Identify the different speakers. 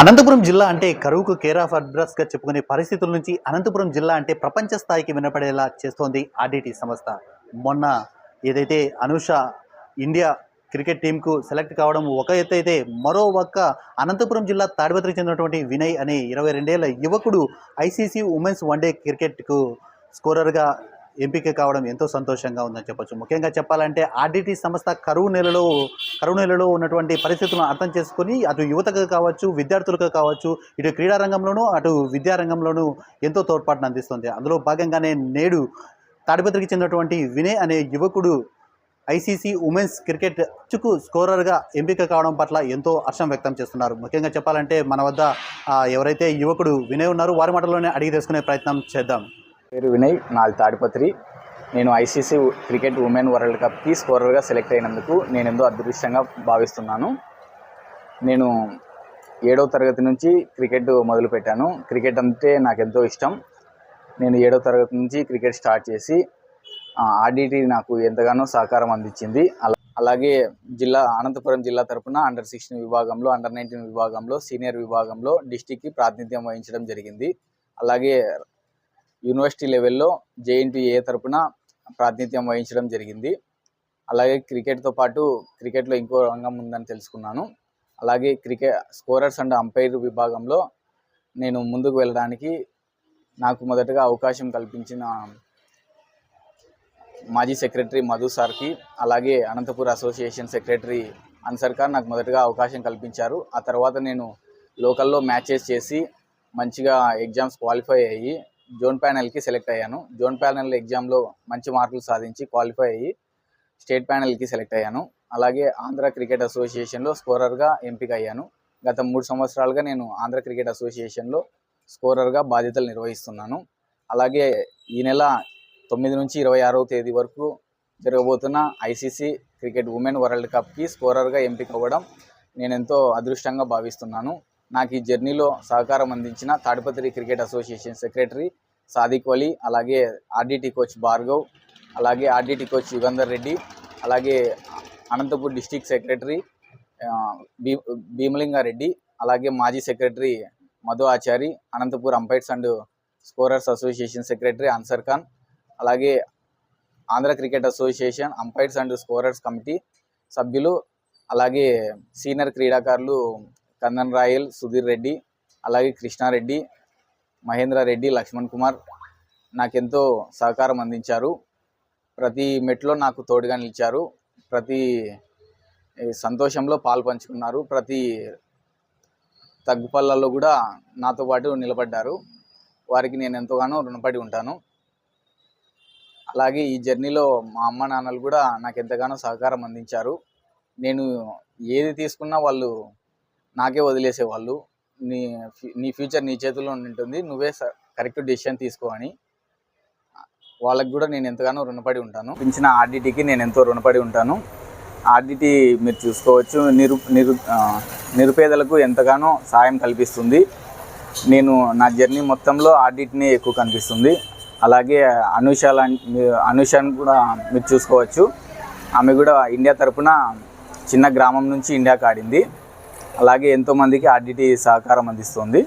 Speaker 1: అనంతపురం జిల్లా అంటే కరువుకు కేర్ ఆఫ్ అడ్రస్గా చెప్పుకునే పరిస్థితుల నుంచి అనంతపురం జిల్లా అంటే ప్రపంచ స్థాయికి వినపడేలా చేస్తోంది ఆర్డిటి సంస్థ. మొన్న ఏదైతే అనుష ఇండియా క్రికెట్ టీంకు సెలెక్ట్ కావడం ఒక ఎత్తు అయితే మరో ఒక్క అనంతపురం జిల్లా తాడిపత్రికి చెందినటువంటి వినయ్ అనే ఇరవై రెండేళ్ళ యువకుడు ఐసీసీ ఉమెన్స్ వన్డే క్రికెట్కు స్కోరర్గా ఎంపిక కావడం ఎంతో సంతోషంగా ఉందని చెప్పొచ్చు. ముఖ్యంగా చెప్పాలంటే ఆర్డిటి సంస్థ కరువు నెలలో కరువు నెలలో ఉన్నటువంటి పరిస్థితులను అర్థం చేసుకొని అటు యువతకు కావచ్చు విద్యార్థులకు కావచ్చు ఇటు క్రీడా రంగంలోనూ అటు విద్యారంగంలోనూ ఎంతో తోడ్పాటును అందిస్తుంది. అందులో భాగంగానే నేడు తాడిపత్రికి చెందినటువంటి వినయ్ అనే యువకుడు ఐసీసీ ఉమెన్స్ క్రికెట్ చుకు స్కోరర్గా ఎంపిక కావడం పట్ల ఎంతో హర్షం వ్యక్తం చేస్తున్నారు. ముఖ్యంగా చెప్పాలంటే మన వద్ద ఎవరైతే యువకుడు వినయ్ ఉన్నారో వారి మాటల్లోనే అడిగి తెలుసుకునే ప్రయత్నం చేద్దాం.
Speaker 2: పేరు వినయ్ నాది తాడిపత్రి. నేను ఐసీసీ క్రికెట్ ఉమెన్ వరల్డ్ కప్కి స్కోరర్గా సెలెక్ట్ అయినందుకు నేను ఎంతో అదృష్టంగా భావిస్తున్నాను. నేను ఏడవ తరగతి నుంచి క్రికెట్ మొదలుపెట్టాను క్రికెట్ అంటే నాకు ఎంతో ఇష్టం. నేను ఏడవ తరగతి నుంచి క్రికెట్ స్టార్ట్ చేసి ఆర్డీటీ నాకు ఎంతగానో సహకారం అందించింది. అలా అలాగే జిల్లా అనంతపురం జిల్లా తరపున అండర్ సిక్స్టీన్ విభాగంలో అండర్ నైన్టీన్ విభాగంలో సీనియర్ విభాగంలో డిస్టిక్కి ప్రాతినిధ్యం వహించడం జరిగింది. అలాగే యూనివర్సిటీ లెవెల్లో జేఎన్టీఏ తరపున ప్రాతినిధ్యం వహించడం జరిగింది. అలాగే క్రికెట్తో పాటు క్రికెట్లో ఇంకో రంగం ఉందని తెలుసుకున్నాను. అలాగే క్రికెట్ స్కోరర్స్ అండ్ అంపైర్ విభాగంలో నేను ముందుకు వెళ్ళడానికి నాకు మొదటగా అవకాశం కల్పించిన మాజీ సెక్రటరీ మధు సార్కి అలాగే అనంతపూర్ అసోసియేషన్ సెక్రటరీ అన్సర్ ఖాన్ నాకు మొదటగా అవకాశం కల్పించారు. ఆ తర్వాత నేను లోకల్లో మ్యాచెస్ చేసి మంచిగా ఎగ్జామ్స్ క్వాలిఫై అయ్యి జోన్ ప్యానెల్కి సెలెక్ట్ అయ్యాను. జోన్ ప్యానెల్ ఎగ్జామ్లో మంచి మార్కులు సాధించి క్వాలిఫై అయ్యి స్టేట్ ప్యానెల్కి సెలెక్ట్ అయ్యాను. అలాగే ఆంధ్ర క్రికెట్ అసోసియేషన్లో స్కోరర్గా ఎంపిక అయ్యాను. గత మూడు సంవత్సరాలుగా నేను ఆంధ్ర క్రికెట్ అసోసియేషన్లో స్కోరర్గా బాధ్యతలు నిర్వహిస్తున్నాను. అలాగే ఈ నెల తొమ్మిది నుంచి ఇరవై ఆరవ తేదీ వరకు జరగబోతున్న ఐసీసీ క్రికెట్ ఉమెన్ వరల్డ్ కప్కి స్కోరర్గా ఎంపిక అవ్వడం నేను ఎంతో అదృష్టంగా భావిస్తున్నాను. నాకు ఈ జర్నీలో సహకారం అందించిన Tadipatri cricket association secretary Sadiq Vali అలాగే ఆర్డీటీ కోచ్ భార్గవ్ అలాగే ఆర్డీటీ కోచ్ యుగంధర్ రెడ్డి అలాగే అనంతపూర్ డిస్టిక్ సెక్రటరీ భీ భీమలింగారెడ్డి అలాగే మాజీ secretary Madhu Achari Anantapur umpires and scorers association secretary Ansar Khan అలాగే Andhra cricket association umpires and scorers committee సభ్యులు అలాగే సీనియర్ క్రీడాకారులు Kandan royal Sudheer Reddy అలాగే కృష్ణారెడ్డి మహేంద్ర రెడ్డి లక్ష్మణ్ కుమార్ నాకెంతో సహకారం అందించారు. ప్రతి మెట్లో నాకు తోడుగా నిలిచారు. ప్రతి సంతోషంలో పాలు పంచుకున్నారు. ప్రతి తగ్గుపల్లలో కూడా నాతో పాటు నిలబడ్డారు. వారికి నేను ఎంతగానో రుణపడి ఉంటాను. అలాగే ఈ జర్నీలో మా అమ్మ నాన్నలు కూడా నాకు ఎంతగానో సహకారం అందించారు. నేను ఏది తీసుకున్నా వాళ్ళు నాకే వదిలేసేవాళ్ళు. నీ నీ ఫ్యూచర్ నీ చేతిలో ఉంటుంది నువ్వే కరెక్ట్ డెసిషన్ తీసుకో అని. వాళ్ళకి కూడా నేను ఎంతగానో రుణపడి ఉంటాను. పెంచిన ఆర్డిటీకి నేను ఎంతో రుణపడి ఉంటాను. ఆర్డిటీ మీరు చూసుకోవచ్చు. నిరు నిరు నిరుపేదలకు ఎంతగానో సాయం కల్పిస్తుంది. నేను నా జర్నీ మొత్తంలో ఆడిట్నే ఎక్కువ కనిపిస్తుంది. అలాగే అనుష లాంటి కూడా మీరు చూసుకోవచ్చు. ఆమె కూడా ఇండియా తరపున చిన్న గ్రామం నుంచి ఇండియాకి ఆడింది. అలాగే ఎంతోమందికి ఆర్డిటి సహకారం అందిస్తుంది.